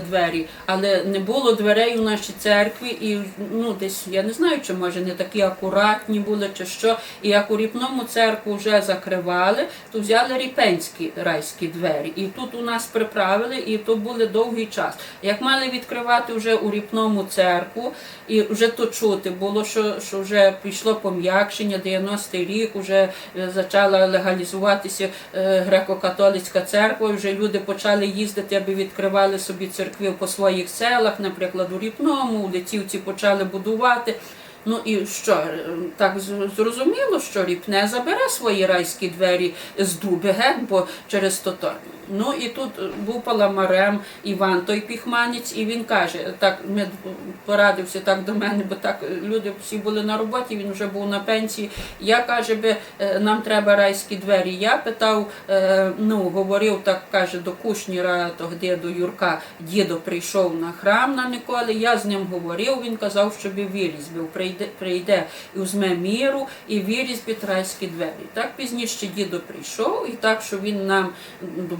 двері, але не було дверей у нашій церкві, і ну десь я не знаю, чи може не такі акуратні були, чи що. І як у ріпному церкву вже закривали, то взяли ріпенські райські двері. І тут у нас приправили, і то були довгий час. Як мали відкривати вже у ріпному церкву, і вже то чути було, що, що вже пішло пом'якшення, 90-й рік вже е, почала легалізуватися е, греко-католицька церква, вже люди почали їздити, аби відкривали собі церкви по своїх селах, наприклад, у Ріпному, у Летівці почали будувати. Ну і що, е, так зрозуміло, що Ріпне забере свої райські двері з дуби, ге? бо через то то. Ну і тут е, був паламарем Іван, той піхманець, і він каже, так ми порадився так до мене, бо так е, люди всі були на роботі, він вже був на пенсії. Я каже, би е, нам треба райські двері. Я питав, ну говорив так, каже, до Кушніра, тоді до Юрка, дідо прийшов на храм на Николи. Я з ним говорив. Він казав, що би вирізбив, прийде, прийде і візьме міру і вирізбить райські двері. Так пізніше дідо прийшов, і так, що він нам,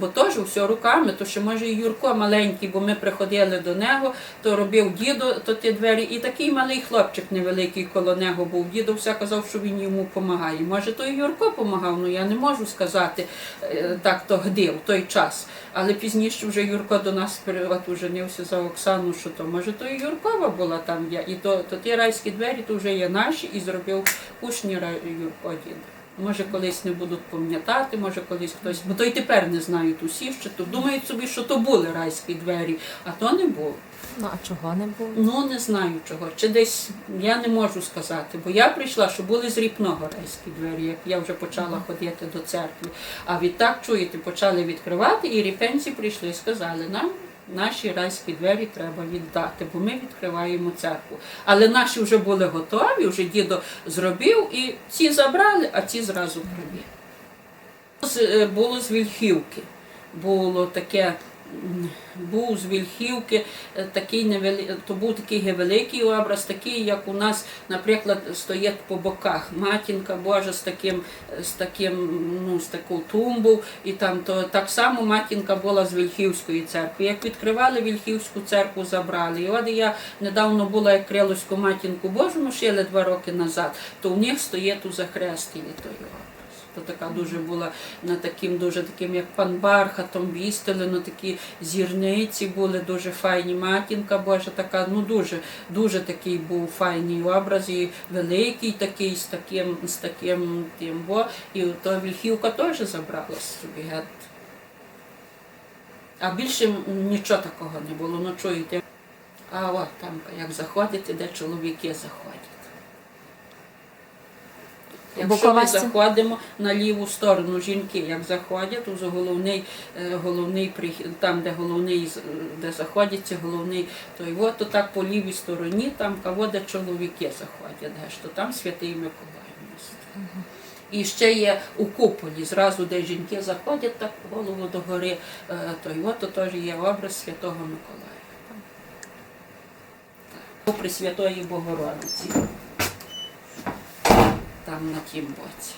бо теж все руками, то ще може і Юрко маленький, бо ми приходили до нього, то робив дідо то ті двері, і такий малий хлопчик невеликий коло нього був. Дідо все казав, що він йому допомагає. Може, то і Юрко допомагав, ну я не можу сказати е, так, то где в той час. Але пізніше вже Юрко до нас от уженився за Оксану, що то може, то і Юркова була там. Я. І то, то ті райські двері то вже є наші, і зробив кушніра Юрко дідо. Може, колись не будуть пам'ятати, може колись хтось, бо то й тепер не знають усі, що то думають собі, що то були райські двері, а то не було. Ну а чого не було? Ну не знаю чого. Чи десь я не можу сказати, бо я прийшла, що були з ріпного райські двері, як я вже почала ходити до церкви. А відтак чуєте, почали відкривати, і ріпенці прийшли і сказали нам. Наші райські двері треба віддати, бо ми відкриваємо церкву. Але наші вже були готові, вже дідо зробив, і ці забрали, а ці зразу привели. Е, Було з Вільхівки. Було таке, був з Вільхівки, е, такий невели... то був такий великий образ, такий, як у нас, наприклад, стоять по боках. Матінка Божа з таким, з таким, ну, з таку тумбу, і там то так само матінка була з Вільхівської церкви. Як відкривали Вільхівську церкву, забрали. І от я недавно була як Криловську матінку Божу, ми шили два роки назад, то у них стоїть у захресті той образ. То така дуже була на таким, дуже таким, як пан Бархатом вістелено, такі зірниці були дуже файні. Матінка Божа, така, ну дуже, дуже такий був файний образ, і великий такий, з таким, з таким тим. Бо, і то Вільхівка теж забрала собі. гет. А більше нічого такого не було. Ну чуєте. А от там, як заходите, де чоловіки заходять. Якщо ми заходимо на ліву сторону, жінки як заходять, то головний, е, головний там, де головний, де заходяться, головний, то і от то так по лівій стороні, там кого де чоловіки заходять, де ж, там святий Миколай у нас. І ще є у куполі, зразу, де жінки заходять, так голову догори, е, то і от то теж є образ Святого Миколая. Так. При Святої Богородиці. Там на тім боці.